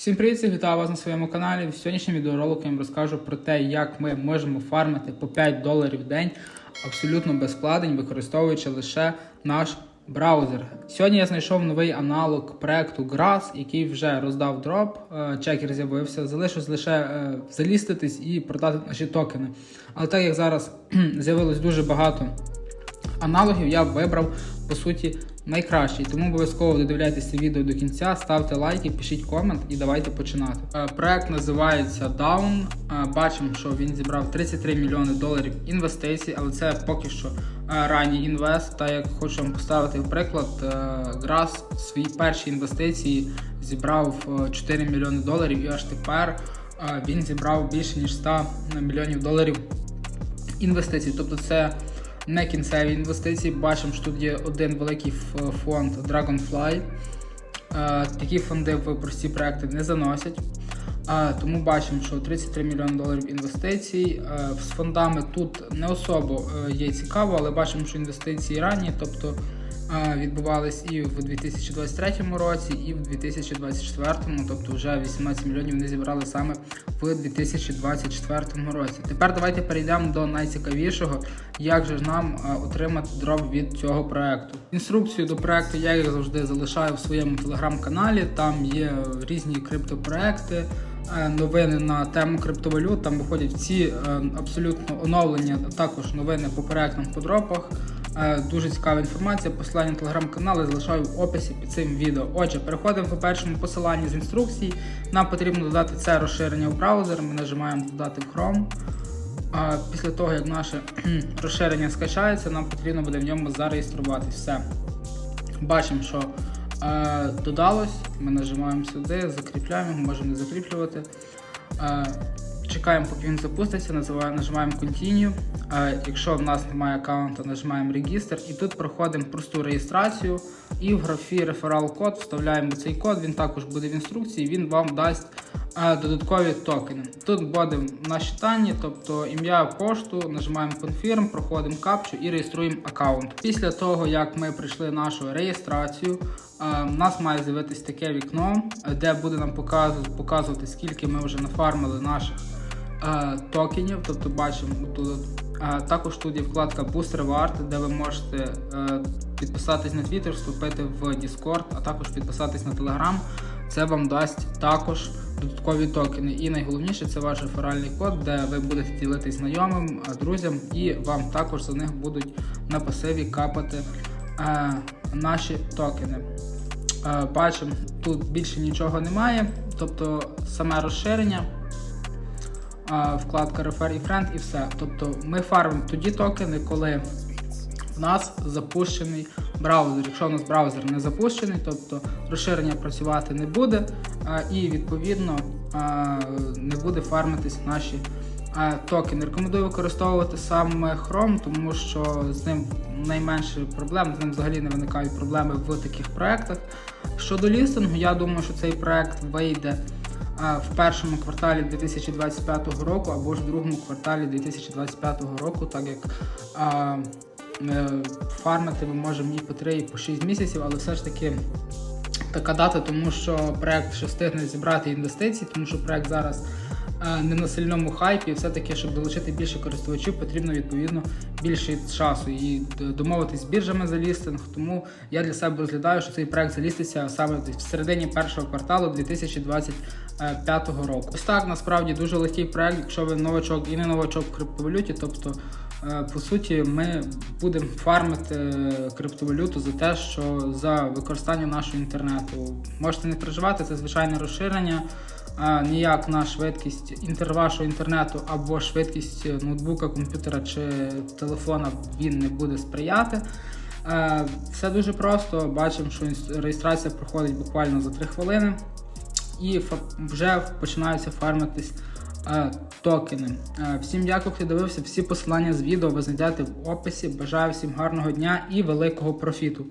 Всім привіт, вітаю вас на своєму каналі. В сьогоднішньому відеоролику я вам розкажу про те, як ми можемо фармити по 5 доларів в день абсолютно без вкладень, використовуючи лише наш браузер. Сьогодні я знайшов новий аналог проекту Grass, який вже роздав дроп. е, Чекер з'явився. Залишилось лише е, заліститись і продати наші токени. Але так як зараз з'явилось дуже багато аналогів, я вибрав по суті найкращий. Тому обов'язково додивляйтеся відео до кінця, ставте лайки, пишіть комент і давайте починати. Е, Проект називається Down. Е, Бачимо, що він зібрав 33 мільйони доларів інвестицій, але це поки що е, ранній інвест. Та як хочу вам поставити в приклад, Grass свої перші інвестиції зібрав е, 4 мільйони доларів, і аж тепер він зібрав більше ніж 100 мільйонів доларів інвестицій. Тобто це не кінцеві інвестиції. Бачимо, що тут є один великий фонд Dragonfly. Е, Такі фонди в прості проекти не заносять. Е, Тому бачимо, що 33 мільйони доларів інвестицій. Е, З фондами тут не особо є цікаво, але бачимо, що інвестиції ранні, тобто відбувались і в 2023 році, і в 2024, тобто вже 18 мільйонів вони зібрали саме в 2024 році. Тепер давайте перейдемо до найцікавішого, як же ж нам е, отримати дроп від цього проекту. Інструкцію до проекту я як завжди залишаю в своєму телеграм-каналі. Там є різні криптопроекти. е, Новини на тему криптовалют, там виходять всі е, абсолютно оновлення, а також новини по проектам по дропах. Е, Дуже цікава інформація. Посилання на телеграм-канал я залишаю в описі під цим відео. Отже, переходимо по першому посиланню з інструкції. Нам потрібно додати це розширення в браузер. Ми нажимаємо додати в Chrome. Після того, як наше розширення скачається, нам потрібно буде в ньому зареєструватись. Все. Бачимо, що е, додалось. Ми нажимаємо сюди, закріпляємо, можемо не закріплювати. Чекаємо, поки він запуститься, нажимаємо Continue. Якщо в нас немає аккаунту, нажимаємо Register і тут проходимо просту реєстрацію. І в графі реферал код вставляємо цей код, він також буде в інструкції, він вам дасть додаткові токени. Тут буде наші дані, тобто ім'я, пошту, нажимаємо Confirm, проходимо капчу і реєструємо аккаунт. Після того, як ми пройшли нашу реєстрацію, у нас має з'явитись таке вікно, де буде нам показувати, скільки ми вже нафармили наших токенів. Тобто бачимо тут. е, Також тут є вкладка Boost Reward, де ви можете е, підписатись на Twitter, вступити в Discord, а також підписатись на Telegram. Це вам дасть також додаткові токени. І найголовніше це ваш реферальний код, де ви будете ділитись знайомим, е, друзям, і вам також за них будуть на пасиві капати е, наші токени. Е, бачимо, тут більше нічого немає, тобто саме розширення вкладка Refer і Friend і все. Тобто ми фармимо тоді токени, коли в нас запущений браузер. Якщо у нас браузер не запущений, тобто розширення працювати не буде, і відповідно не буде фармитись наші а, токени. Рекомендую використовувати саме Chrome, тому що з ним найменше проблем, з ним взагалі не виникають проблеми в таких проектах. Щодо лістингу, я думаю, що цей проект вийде в першому кварталі 2025 року або ж в другому кварталі 2025 року, так як а, е, фармити ми можемо і по 3, і по 6 місяців, але все ж таки така дата, тому що проект ще встигне зібрати інвестиції, тому що проект зараз е, не на сильному хайпі, все-таки, щоб долучити більше користувачів, потрібно відповідно більше часу і домовитись з біржами за лістинг. Тому я для себе розглядаю, що цей проект заліститься саме в середині першого кварталу 2025 року. Ось так насправді дуже легкий проект, якщо ви новачок і не новачок в криптовалюті, тобто. е, По суті, ми будемо фармити е, криптовалюту за те, що за використання нашого інтернету. Можете не переживати, це звичайне розширення. Ніяк на швидкість інтер вашого інтернету або швидкість ноутбука, комп'ютера чи телефона він не буде сприяти. Е, Все дуже просто. Бачимо, що реєстрація проходить буквально за 3 хвилини і вже починаються фармитись е, токени. Е, всім дякую, хто дивився. Всі посилання з відео ви знайдете в описі. Бажаю всім гарного дня і великого профіту.